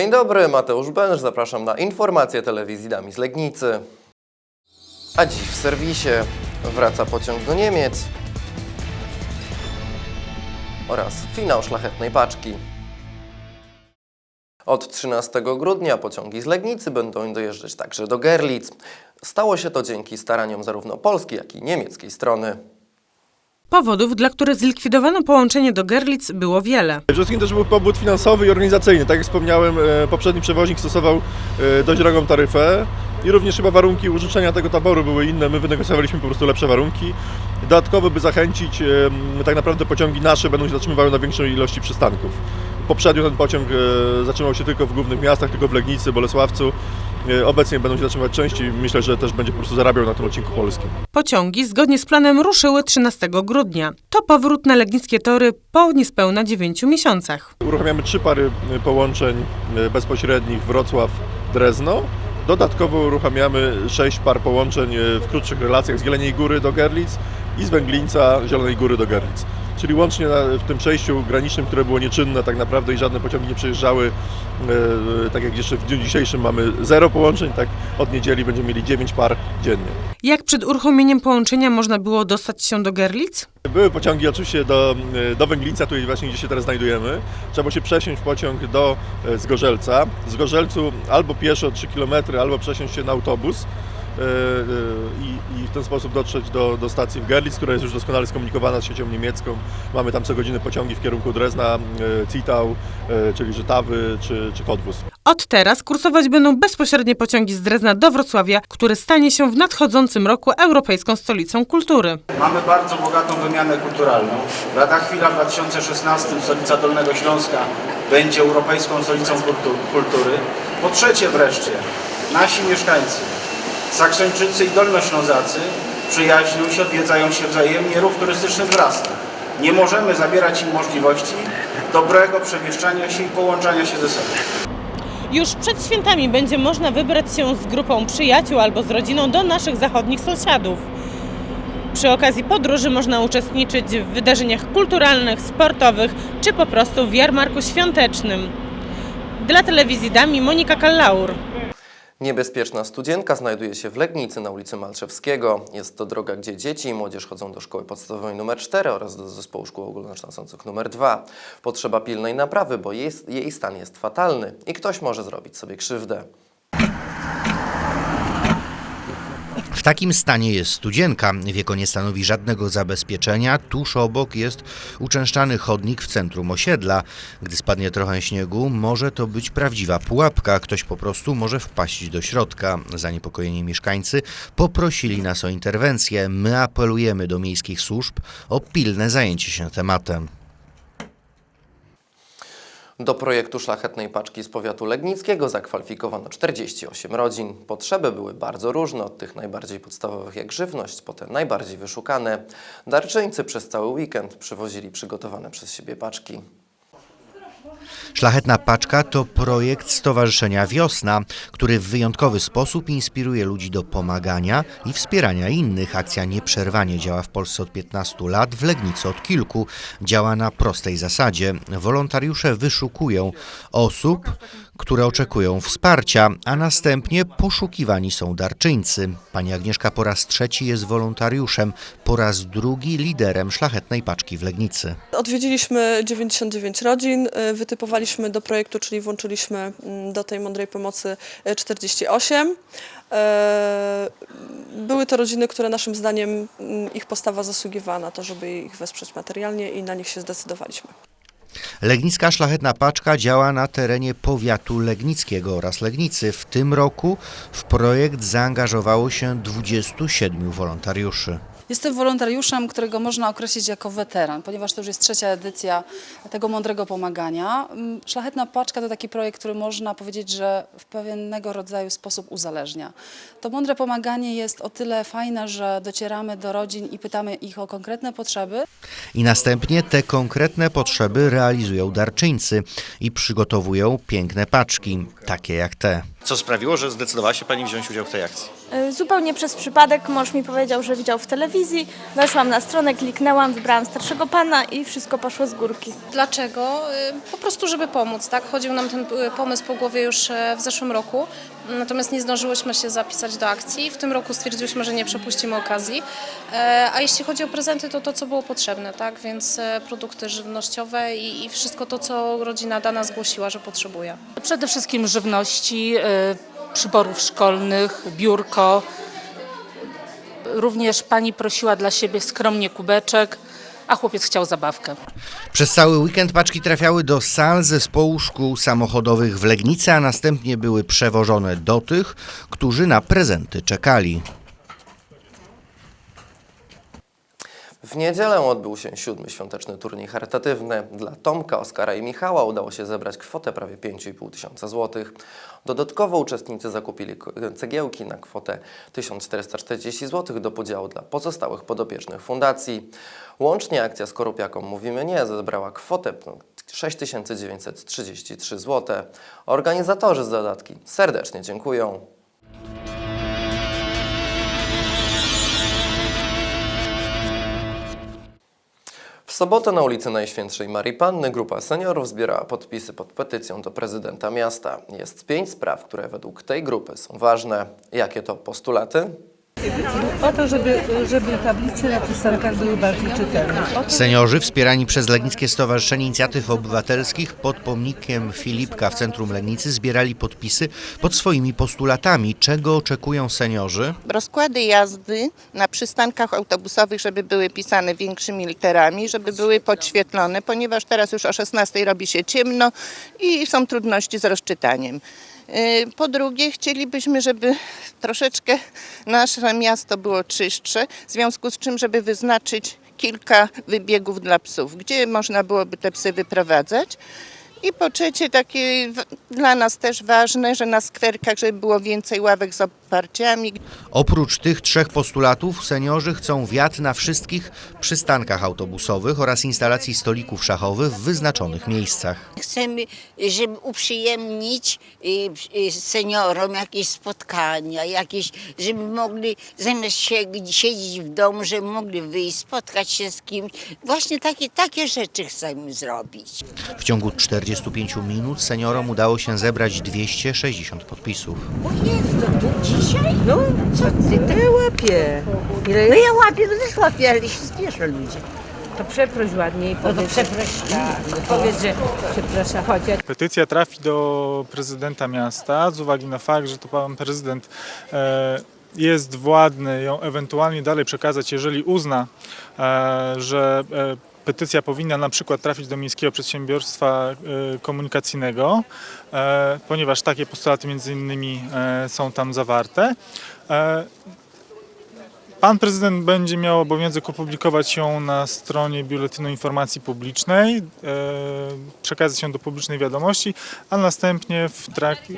Dzień dobry, Mateusz Bęż, zapraszam na informacje telewizji Dami z Legnicy. A dziś w serwisie wraca pociąg do Niemiec oraz finał szlachetnej paczki. Od 13 grudnia pociągi z Legnicy będą dojeżdżać także do Gerlitz. Stało się to dzięki staraniom zarówno polskiej, jak i niemieckiej strony. Powodów, dla których zlikwidowano połączenie do Gerlitz było wiele. Przede wszystkim też był pobud finansowy i organizacyjny. Tak jak wspomniałem, e, poprzedni przewoźnik stosował e, dość drogą taryfę i również chyba warunki użyczenia tego taboru były inne. My wynegocjowaliśmy po prostu lepsze warunki. Dodatkowo, by zachęcić, e, tak naprawdę pociągi nasze będą się zatrzymywały na większej ilości przystanków. Poprzednio ten pociąg zatrzymał się tylko w głównych miastach, tylko w Legnicy, Bolesławcu. E, Obecnie będą się zatrzymywać częściej. Myślę, że też będzie po prostu zarabiał na tym odcinku polskim. Pociągi zgodnie z planem ruszyły 13 grudnia. To powrót na legnickie tory po niespełna 9 miesiącach. Uruchamiamy trzy pary y, połączeń y, bezpośrednich Wrocław-Drezno. Dodatkowo uruchamiamy sześć par połączeń w krótszych relacjach z Jeleniej Góry do Gerlitz i z Węglińca Zielonej Góry do Gerlitz. Czyli łącznie w tym przejściu granicznym, które było nieczynne tak naprawdę i żadne pociągi nie przejeżdżały, y, tak jak jeszcze w dniu dzisiejszym mamy zero połączeń, tak od niedzieli będziemy mieli dziewięć par dziennie. Jak przed uruchomieniem połączenia można było dostać się do Gerlitz? Były pociągi oczywiście do, do Węglińca, tutaj właśnie gdzie się teraz znajdujemy. Trzeba było się przesiąść w pociąg do e, Zgorzelca. Z Gorzelcu albo pieszo 3 km, albo przesiąść się na autobus e, e, i, i w ten sposób dotrzeć do, do stacji w Gerlitz, która jest już doskonale skomunikowana z siecią niemiecką. Mamy tam co godzinę pociągi w kierunku Drezna, e, e, czyli Żytawy czy, czy Cottbus. Od teraz kursować będą bezpośrednie pociągi z Drezna do Wrocławia, który stanie się w nadchodzącym roku Europejską Stolicą Kultury. Mamy bardzo bogatą wymianę kulturalną. Lada chwila w 2016 stolica Dolnego Śląska będzie Europejską Stolicą Kultu- Kultury. Po trzecie wreszcie, nasi mieszkańcy, Saksończycy i Dolnoślązacy przyjaźnią się, odwiedzają się wzajemnie, ruch turystyczny wzrasta. Nie możemy zabierać im możliwości dobrego przemieszczania się i połączania się ze sobą. Już przed świętami będzie można wybrać się z grupą przyjaciół albo z rodziną do naszych zachodnich sąsiadów. Przy okazji podróży można uczestniczyć w wydarzeniach kulturalnych, sportowych czy po prostu w jarmarku świątecznym. Dla telewizji Dami Monika Kallaur. Niebezpieczna studzienka znajduje się w Legnicy na ulicy Malczewskiego. Jest to droga, gdzie dzieci i młodzież chodzą do szkoły podstawowej nr 4 oraz do zespołu szkół ogólnokształcących nr 2. Potrzeba pilnej naprawy, bo jej, jej stan jest fatalny i ktoś może zrobić sobie krzywdę. W takim stanie jest studzienka. Wieko nie stanowi żadnego zabezpieczenia. Tuż obok jest uczęszczany chodnik w centrum osiedla. Gdy spadnie trochę śniegu, może to być prawdziwa pułapka. Ktoś po prostu może wpaść do środka. Zaniepokojeni mieszkańcy poprosili nas o interwencję. My apelujemy do miejskich służb o pilne zajęcie się tematem. Do projektu Szlachetnej Paczki z powiatu legnickiego zakwalifikowano 48 rodzin. Potrzeby były bardzo różne, od tych najbardziej podstawowych jak żywność, po te najbardziej wyszukane. Darczyńcy przez cały weekend przywozili przygotowane przez siebie paczki. Szlachetna Paczka to projekt Stowarzyszenia Wiosna, który w wyjątkowy sposób inspiruje ludzi do pomagania i wspierania innych. Akcja nieprzerwanie działa w Polsce od 15 lat, w Legnicy od kilku. Działa na prostej zasadzie. Wolontariusze wyszukują osób, które oczekują wsparcia, a następnie poszukiwani są darczyńcy. Pani Agnieszka po raz trzeci jest wolontariuszem, po raz drugi liderem Szlachetnej Paczki w Legnicy. Odwiedziliśmy 99 rodzin, y, wytypowaliśmy do projektu, czyli włączyliśmy mm, do tej mądrej pomocy y, 48. E, Były to rodziny, które naszym zdaniem mm, ich postawa zasługiwała na to, żeby ich wesprzeć materialnie i na nich się zdecydowaliśmy. Legnicka Szlachetna Paczka działa na terenie powiatu legnickiego oraz Legnicy. W tym roku w projekt zaangażowało się 27 wolontariuszy. Jestem wolontariuszem, którego można określić jako weteran, ponieważ to już jest trzecia edycja tego mądrego pomagania. Mm, Szlachetna Paczka to taki projekt, który można powiedzieć, że w pewnego rodzaju sposób uzależnia. To mądre pomaganie jest o tyle fajne, że docieramy do rodzin i pytamy ich o konkretne potrzeby, I następnie te konkretne potrzeby realizują darczyńcy i przygotowują piękne paczki, takie jak te. Co sprawiło, że zdecydowała się Pani wziąć udział w tej akcji? Y, Zupełnie przez przypadek mąż mi powiedział, że widział w telewizji. Weszłam na stronę, kliknęłam, wybrałam starszego pana i wszystko poszło z górki. Dlaczego? Y, Po prostu, żeby pomóc, tak? Chodził nam ten y, pomysł po głowie już e, w zeszłym roku, natomiast nie zdążyłyśmy się zapisać do akcji. W tym roku stwierdziłyśmy, że nie przepuścimy okazji. E, A jeśli chodzi o prezenty, to to, co było potrzebne, tak? Więc e, produkty żywnościowe i, i wszystko to, co rodzina dana zgłosiła, że potrzebuje. Przede wszystkim żywności, y, przyborów szkolnych, biurko. Również pani prosiła dla siebie skromnie kubeczek, a chłopiec chciał zabawkę. Przez cały weekend paczki trafiały do sal zespołu szkół samochodowych w Legnicy, a następnie były przewożone do tych, którzy na prezenty czekali. W niedzielę odbył się siódmy świąteczny turniej charytatywny. Dla Tomka, Oskara i Michała udało się zebrać kwotę prawie 5,5 tysiąca złotych. Dodatkowo uczestnicy zakupili cegiełki na kwotę 1440 zł do podziału dla pozostałych podopiecznych fundacji. Łącznie akcja Skorupiakom Mówimy Nie zebrała kwotę 6933 zł. Organizatorzy z dodatki serdecznie dziękują. Sobotę na ulicy Najświętszej Marii Panny grupa seniorów zbierała podpisy pod petycją do prezydenta miasta. Jest pięć spraw, które według tej grupy są ważne. Jakie to postulaty? O to, żeby, żeby tablice na przystankach były bardziej czytelne. To, Seniorzy wspierani przez Legnickie Stowarzyszenie Inicjatyw Obywatelskich pod pomnikiem Filipka w centrum Legnicy zbierali podpisy pod swoimi postulatami. Czego oczekują seniorzy? rozkłady jazdy na przystankach autobusowych, żeby były pisane większymi literami, żeby były podświetlone, ponieważ teraz już o 16 robi się ciemno i są trudności z rozczytaniem. Yy, Po drugie, chcielibyśmy, żeby troszeczkę nasze miasto było czystsze, w związku z czym, żeby wyznaczyć kilka wybiegów dla psów, gdzie można byłoby te psy wyprowadzać. I po trzecie, takie dla nas też ważne, że na skwerkach, żeby było więcej ławek z oparciami, Oprócz tych trzech postulatów seniorzy chcą wiatr na wszystkich przystankach autobusowych oraz instalacji stolików szachowych w wyznaczonych miejscach. Chcemy, żeby uprzyjemnić y, y, seniorom jakieś spotkania, jakieś, żeby mogli zamiast się, siedzieć w domu, żeby mogli wyjść, spotkać się z kimś. Właśnie takie, takie rzeczy chcemy zrobić. W ciągu 45 minut seniorom udało się zebrać 260 podpisów. no, co ty, to ja łapię. Ile No ja łapię, no też łapię, ale się spieszą ludzie. To przeproś ładniej. No to Powiedz, przeproś. tak, powiedz, że przepraszam, chodź. ja Petycja trafi do prezydenta miasta z uwagi na fakt, że to pan prezydent e, jest władny ją ewentualnie dalej przekazać, jeżeli uzna, e, że e, petycja powinna na przykład trafić do Miejskiego Przedsiębiorstwa e, Komunikacyjnego, e, ponieważ takie postulaty między innymi e, są tam zawarte. Pan prezydent będzie miał obowiązek opublikować ją na stronie Biuletynu Informacji Publicznej, e, przekazać ją do publicznej wiadomości, a następnie w,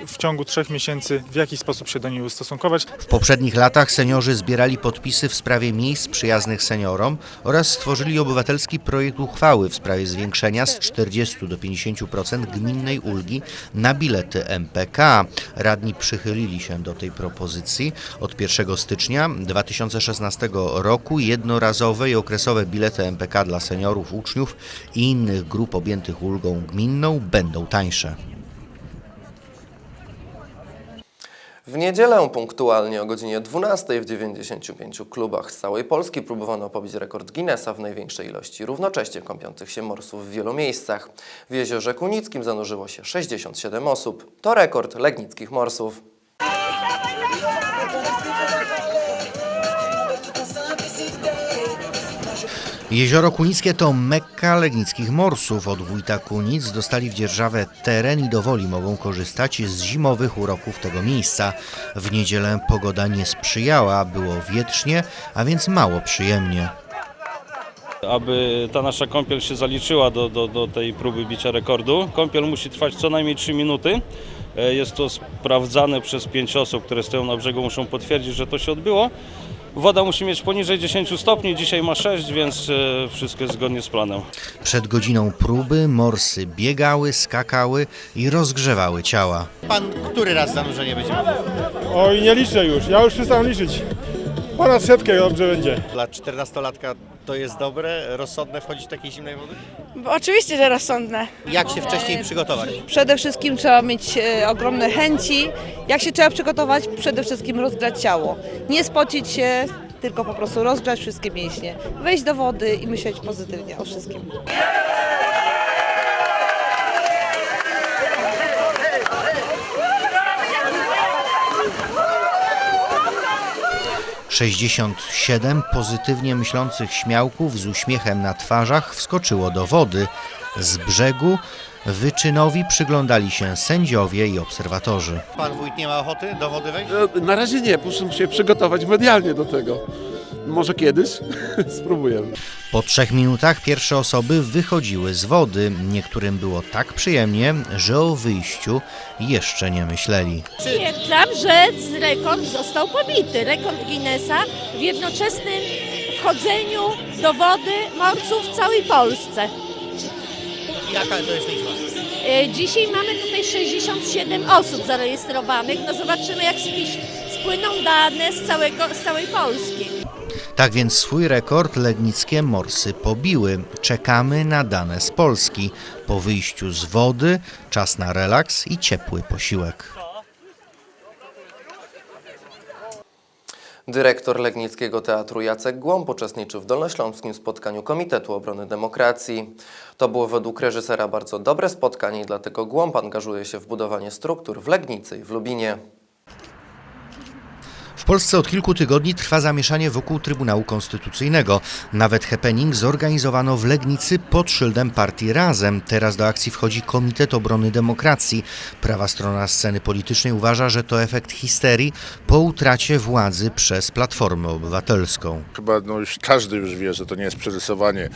w ciągu trzech miesięcy w jakiś sposób się do niej ustosunkować. W poprzednich latach seniorzy zbierali podpisy w sprawie miejsc przyjaznych seniorom oraz stworzyli obywatelski projekt uchwały w sprawie zwiększenia z 40 do 50% gminnej ulgi na bilety MPK. Radni przychylili się do tej propozycji. Od 1 stycznia 2016 roku jednorazowe i okresowe bilety MPK dla seniorów, uczniów i innych grup objętych ulgą gminną będą tańsze. W niedzielę punktualnie o godzinie 12 w 95 klubach z całej Polski próbowano pobić rekord Guinnessa w największej ilości równocześnie kąpiących się morsów w wielu miejscach. W jeziorze Kunickim zanurzyło się 67 osób. To rekord legnickich morsów. Jezioro Kunickie to mekka legnickich morsów. Od wójta Kunic dostali w dzierżawę teren i dowoli mogą korzystać z zimowych uroków tego miejsca. W niedzielę pogoda nie sprzyjała, było wietrznie, a więc mało przyjemnie. Aby ta nasza kąpiel się zaliczyła do, do, do tej próby bicia rekordu, kąpiel musi trwać co najmniej 3 minuty. E, Jest to sprawdzane przez pięć osób, które stoją na brzegu, muszą potwierdzić, że to się odbyło. Woda musi mieć poniżej 10 stopni, dzisiaj ma 6, więc e, wszystko jest zgodnie z planem. Przed godziną próby morsy biegały, skakały i rozgrzewały ciała. Pan który raz zanurzenie będzie? Oj, nie liczę już, ja już przestałem liczyć. Ponad setkę dobrze będzie. Dla 14-latka to jest dobre, rozsądne wchodzić do takiej zimnej wody? Oczywiście, że rozsądne. Jak się wcześniej przygotować? Przede wszystkim trzeba mieć e, ogromne chęci. Jak się trzeba przygotować? Przede wszystkim rozgrzać ciało. Nie spocić się, tylko po prostu rozgrzać wszystkie mięśnie. Wejść do wody i myśleć pozytywnie o wszystkim. 67 pozytywnie myślących śmiałków z uśmiechem na twarzach wskoczyło do wody. Z brzegu wyczynowi przyglądali się sędziowie i obserwatorzy. Pan wójt nie ma ochoty do wody wejść? E, Na razie nie, muszę się przygotować medialnie do tego. Może kiedyś spróbujemy. Po trzech minutach pierwsze osoby wychodziły z wody. Niektórym było tak przyjemnie, że o wyjściu jeszcze nie myśleli. Stwierdzam, że rekord został pobity. Rekord Guinnessa w jednoczesnym wchodzeniu do wody morców w całej Polsce. Jaka to jest liczba? E, Dzisiaj mamy tutaj 67 osób zarejestrowanych. No zobaczymy, jak spłyną dane z, całego, z całej Polski. Tak więc swój rekord legnickie morsy pobiły. Czekamy na dane z Polski. Po wyjściu z wody czas na relaks i ciepły posiłek. Dyrektor Legnickiego Teatru Jacek Głąb uczestniczył w dolnośląskim spotkaniu Komitetu Obrony Demokracji. To było według reżysera bardzo dobre spotkanie i dlatego Głąb angażuje się w budowanie struktur w Legnicy i w Lubinie. W Polsce od kilku tygodni trwa zamieszanie wokół Trybunału Konstytucyjnego. Nawet happening zorganizowano w Legnicy pod szyldem partii Razem. Teraz do akcji wchodzi Komitet Obrony Demokracji. Prawa strona sceny politycznej uważa, że to efekt histerii po utracie władzy przez Platformę Obywatelską. Chyba no już każdy już wie, że to nie jest przerysowanie.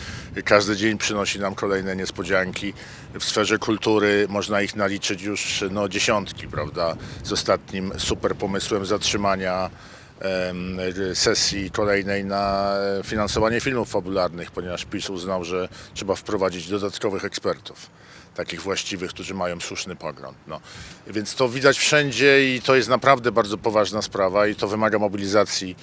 Każdy dzień przynosi nam kolejne niespodzianki. W sferze kultury można ich naliczyć już no, dziesiątki, prawda? Z ostatnim super pomysłem zatrzymania sesji kolejnej na finansowanie filmów fabularnych, ponieważ PiS uznał, że trzeba wprowadzić dodatkowych ekspertów takich właściwych, którzy mają słuszny pogląd. No. Więc to widać wszędzie i to jest naprawdę bardzo poważna sprawa i to wymaga mobilizacji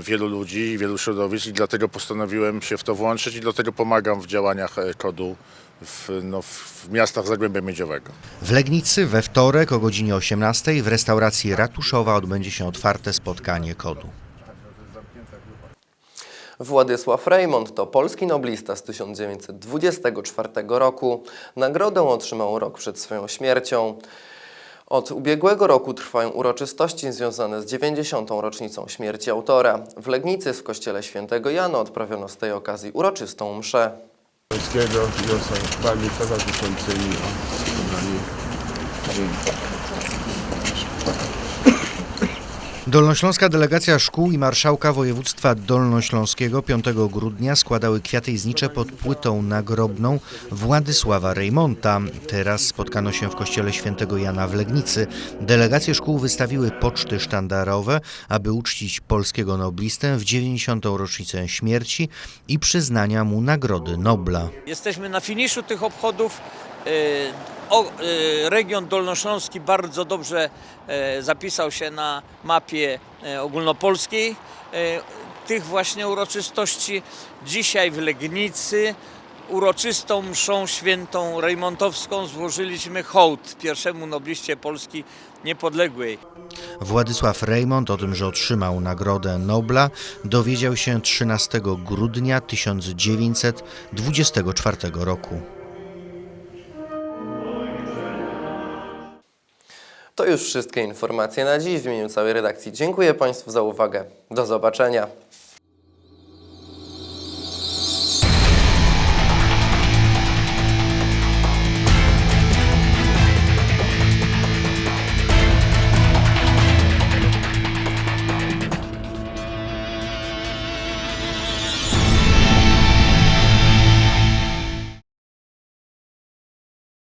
wielu ludzi i wielu środowisk i dlatego postanowiłem się w to włączyć i dlatego pomagam w działaniach e, kodu w, no, w miastach Zagłębia Miedziowego. W Legnicy we wtorek o godzinie 18 w restauracji Ratuszowa odbędzie się otwarte spotkanie kodu. Władysław Reymont to polski noblista z 1924 roku. Nagrodę otrzymał rok przed swoją śmiercią. Od ubiegłego roku trwają uroczystości związane z 90. rocznicą śmierci autora. W Legnicy w kościele świętego Jana odprawiono z tej okazji uroczystą mszę. Polskiego niosą chwali towarzyszącymi o zebranie Dolnośląska delegacja szkół i marszałka województwa dolnośląskiego 5 grudnia składały kwiaty znicze pod płytą nagrobną Władysława Rejmonta. Teraz spotkano się w kościele świętego Jana w Legnicy. Delegacje szkół wystawiły poczty sztandarowe, aby uczcić polskiego noblistę w 90. rocznicę śmierci i przyznania mu Nagrody Nobla. Jesteśmy na finiszu tych obchodów. O, e, Region Dolnośląski bardzo dobrze e, zapisał się na mapie e, ogólnopolskiej e, tych właśnie uroczystości. Dzisiaj w Legnicy uroczystą mszą świętą rejmontowską złożyliśmy hołd pierwszemu nobliście Polski niepodległej. Władysław Reymont o tym, że otrzymał Nagrodę Nobla, dowiedział się 13 grudnia 1924 roku. To już wszystkie informacje na dziś. W imieniu całej redakcji dziękuję Państwu za uwagę. Do zobaczenia.